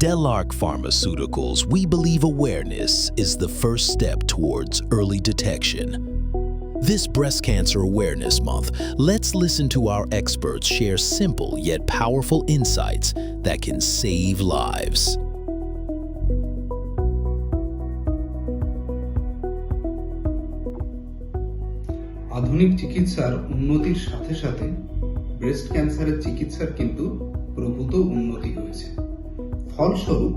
Delarc Pharmaceuticals, we believe awareness is the first step towards early detection. This Breast Cancer Awareness Month, let's listen to our experts share simple yet powerful insights that can save lives. আধুনিক চিকিৎসার উন্নতির সাথে সাথে breast ক্যান্সারের চিকিৎসার কিন্তু প্রভূত উন্নতি হয়েছে ফলস্বরূপ,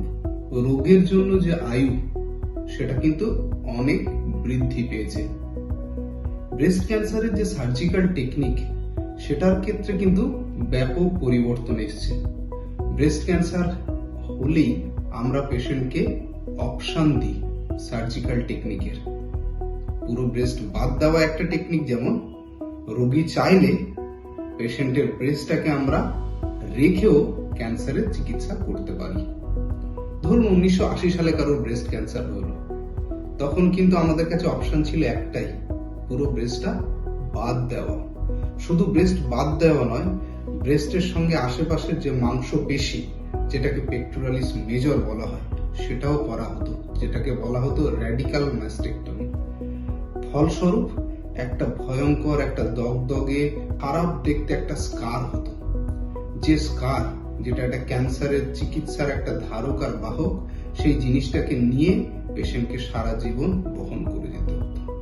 রোগের জন্য যে আয়ু, সেটা কিন্তু অনেক বৃদ্ধি পেয়েছে। ব্রেস্ট ক্যান্সারের যে সার্জিক্যাল টেকনিক সেটার ক্ষেত্রে কিন্তু ব্যাপক পরিবর্তন এসেছে। ব্রেস্ট ক্যান্সার হলেই আমরা পেশেন্টকে অপশান দিই সার্জিক্যাল টেকনিকের পুরো ব্রেস্ট বাদ দেওয়া একটা টেকনিক যেমন, রোগী চাইলে পেশেন্টের ব্রেস্টটাকে আমরা রেখেও ক্যান্সারের চিকিৎসা করতে পারি। ধরুন উনিশশো আশি সালে কারোর ব্রেস্ট ক্যান্সার হলো। তখন কিন্তু আমাদের কাছে অপশন ছিল একটাই, পুরো ব্রেস্টটা বাদ দেওয়া। শুধু ব্রেস্ট বাদ দেওয়া নয় ব্রেস্টের সঙ্গে আশেপাশের যে মাংস পেশি যেটাকে পেক্টোরালিস মেজর বলা হয়, সেটাও করা হতো, যেটাকে বলা হতো র্যাডিক্যাল ম্যাস্টেক্টমি ফলস্বরূপ, একটা ভয়ঙ্কর, একটা দগদগে, খারাপ দেখতে একটা স্কার হতো। যে স্কার যেটা একটা ক্যান্সারের চিকিৎসার একটা ধারক আর বাহক, সেই জিনিসটাকে নিয়ে পেশেন্টকে সারা জীবন বহন করে যেতে হতো।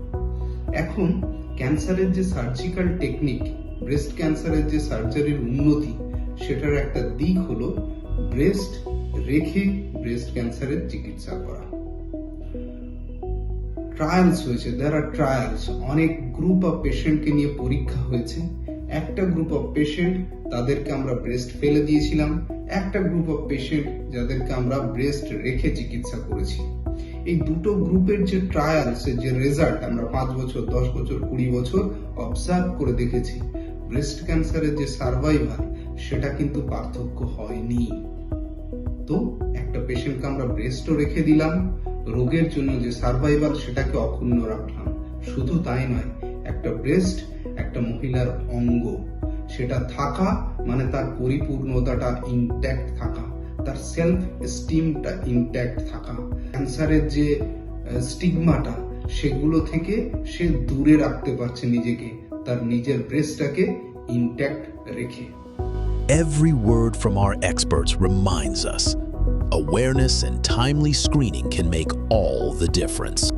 এখন ক্যান্সারের যে সার্জিক্যাল টেকনিক, ব্রেস্ট ক্যান্সারের যে সার্জারির উন্নতি, সেটার একটা দিক হলো ব্রেস্ট রেখে ব্রেস্ট ক্যান্সারের চিকিৎসা করা। ট্রায়ালস হয়েছে দেয়ার আর ট্রায়ালস অনেক গ্রুপ অফ পেশেন্টকে নিয়ে পরীক্ষা হয়েছে। একটা গ্রুপ অফ পেশেন্ট তাদেরকে আমরা ব্রেস্ট ফেলে দিয়েছিলাম, একটা গ্রুপ অফ পেশেন্ট যাদেরকে আমরা ব্রেস্ট রেখে চিকিৎসা করেছি। এই দুটো গ্রুপের যে ট্রায়ালস যে রেজাল্ট আমরা পাঁচ বছর, দশ বছর, কুড়ি বছর অবজার্ভ করে দেখেছি। ব্রেস্ট ক্যান্সারের যে সার্ভাইভাল সেটা কিন্তু পার্থক্য হয়নি। তো একটা পেশেন্টকে আমরা ব্রেস্টও রেখে দিলাম। রোগের জন্য যে সার্ভাইভাল সেটাকে অক্ষুণ্ণ রাখলাম। শুধু তাই নয়, একটা ব্রেস্ট একটা মহিলার অঙ্গ। সেটা থাকা মানে তার পরিপূর্ণতাটা ইনট্যাক্ট থাকা। তার সেলফ এস্টিমটা ইনট্যাক্ট থাকা ক্যান্সারের যে স্টিগমাটা সেগুলো থেকে সে দূরে রাখতে পারছে নিজেকে। তার নিজের ব্রেস্টটাকে ইনট্যাক্ট রেখে। Every word from our experts reminds us, awareness and timely screening can make all the difference.